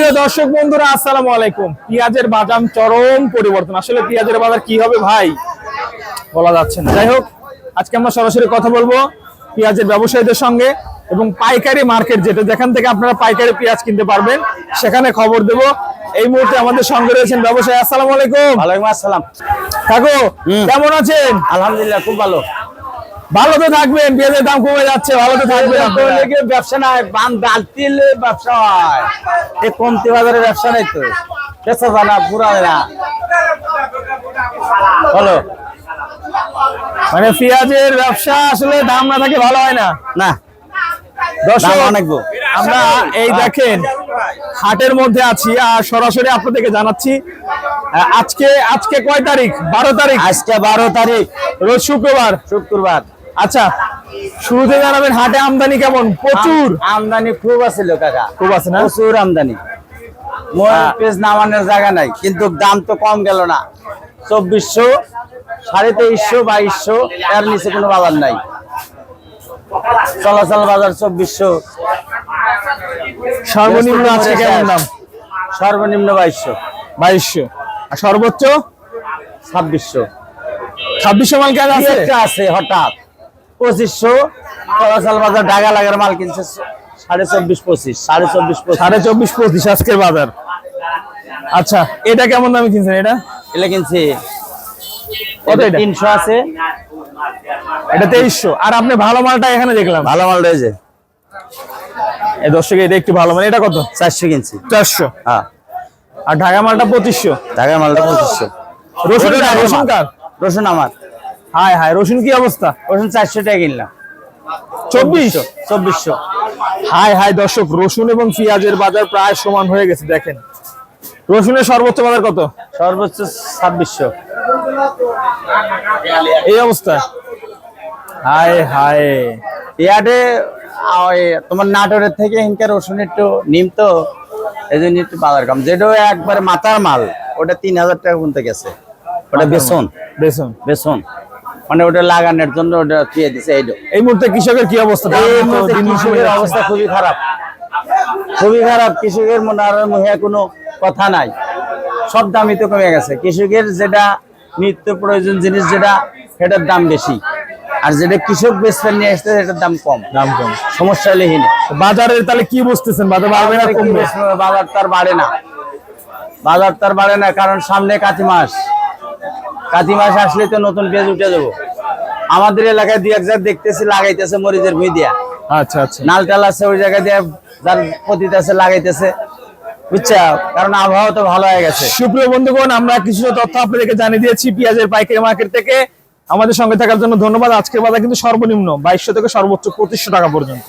সুপ্রিয় দর্শক বন্ধুরা আসসালামু আলাইকুম। পেঁয়াজের বাজার চরম পরিবর্তন। আসলে পেঁয়াজের বাজার কি হবে ভাই? বলা যাচ্ছে না। যাই হোক আজকে আমরা সরাসরি কথা বলব পেঁয়াজের ব্যবসায়ীদের সঙ্গে এবং পাইকারি মার্কেট যেটা যেখান থেকে আপনারা পাইকারি পেঁয়াজ কিনতে পারবেন সেখানে খবর দেব। এই মুহূর্তে আমাদের সঙ্গে রয়েছেন ব্যবসায়ী আসসালামু আলাইকুম। ওয়ালাইকুম আসসালাম। কাকু কেমন আছেন? আলহামদুলিল্লাহ খুব ভালো। ভালো তো থাকবেন। পেঁয়াজের দাম কমে যাচ্ছে। ভালো তো থাকবেন ব্যবসা নাই বান ব্যবসা হয়। এই কমতি বাজারে ব্যবসা নাই তো। জানা পুরা না বলো। মানে পেঁয়াজের ব্যবসা আসলে দাম না থাকে ভালো হয় না। না। দর্শক। আমরা এই দেখেন হাটের মধ্যে আছি আর সরাসরি আপনাদেরকে জানাচ্ছি আজকে আজকে কয় তারিখ? বারো তারিখ। আজকে বারো তারিখ। রোজ শুক্রবার। শুক্রবার। আচ্ছা শুরুতে জানাবেন হাটে আমদানি কেমন? প্রচুর। আমদানি খুব আছে কাকা। খুব আছে না? প্রচুর আমদানি। পেজ নামানোর জায়গা নাই কিন্তু দাম তো কম গেল না। চব্বিশশো সাড়ে তেইশশো বাইশশো এর নিচে কোনো বাজার নাই। চলাচল বাজার চব্বিশশো। সর্বনিম্ন আছে কেমন দাম? সর্বনিম্ন বাইশশো। বাইশশো। আর সর্বোচ্চ? ছাব্বিশশো। ছাব্বিশশো মাল কেন আছে হঠাৎ। পঁচিশশো। চলাচল বাজার ঢাকা লাগার মাল কিনছে সাড়ে চব্বিশ পঁচিশ সাড়ে চব্বিশ সাড়ে চব্বিশ পঁচিশ আজকের বাজার। আচ্ছা এটা কেমন দামে কিনছেন এটা? এলে কিনছি। কত এটা? তিনশো আছে। এটা তেইশশো। আর আপনি ভালো মালটা এখানে দেখলাম। ভালো এই দর্শক এটা একটু ভালো মানে এটা কত? চারশো কিনছি। চারশো। হ্যাঁ। আর ঢাকা মালটা পঁচিশশো। ঢাকার মালটা পঁচিশশো। কার? রসুন আমার। হাই হাই রসুন কি অবস্থা? রসুন চারশো টাকা কিনলাম। চব্বিশ? চব্বিশশো। হাই হাই দর্শক রসুন এবং পেঁয়াজের বাজার প্রায় সমান হয়ে গেছে দেখেন। রসুনের সর্বোচ্চ বাজার কত? সর্বোচ্চ ছাব্বিশশো। এই অবস্থা। হাই হাই ইয়াতে ওই তোমার নাটোরের থেকে হিনকার রসুন একটু নিম তো এই জন্য একটু বাজার কম। যেটা একবার মাথার মাল ওটা তিন হাজার টাকা পর্যন্ত গেছে। ওটা বেসন। বেসন। বেসন। মানে ওটা লাগানোর জন্য ওটা দিয়ে দিছে এইটা এই মুহূর্তে কৃষকের কি অবস্থা? কৃষকের অবস্থা খুবই খারাপ। খুবই খারাপ কৃষকের মনে আর মুখে কোনো কথা নাই। সব দামই তো কমে গেছে। কৃষকের যেটা নিত্য প্রয়োজন জিনিস যেটা সেটার দাম বেশি। আর যেটা কৃষক বেচতে নিয়ে আসছে সেটার দাম কম। দাম কম। সমস্যা হলে হিনে বাজারের তাহলে কি বুঝতেছেন? বাজার বাড়বে না বাজারে কমবে? বাজার তার বাড়ে না। বাজার তার বাড়ে না কারণ সামনে কাতি মাস। কাতি মাস আসলে তো নতুন পেঁয়াজ উঠে যাব। আমাদের এলাকায় দুই এক জায়গায় দেখতেছি লাগাইতেছে মরিচের ভুই দিয়া। আচ্ছা আচ্ছা। নাল টাল আছে ওই জায়গায় দিয়ে যার পতিত আছে লাগাইতেছে। বুঝছা? কারণ আবহাওয়া তো ভালো হয়ে গেছে। সুপ্রিয় বন্ধুগণ আমরা কিছু তথ্য আপনাদেরকে জানিয়ে দিয়েছি পেঁয়াজের পাইকারি মার্কেট থেকে। আমাদের সঙ্গে থাকার জন্য ধন্যবাদ। আজকের বাজার কিন্তু সর্বনিম্ন বাইশশো থেকে সর্বোচ্চ পঁচিশশো টাকা পর্যন্ত।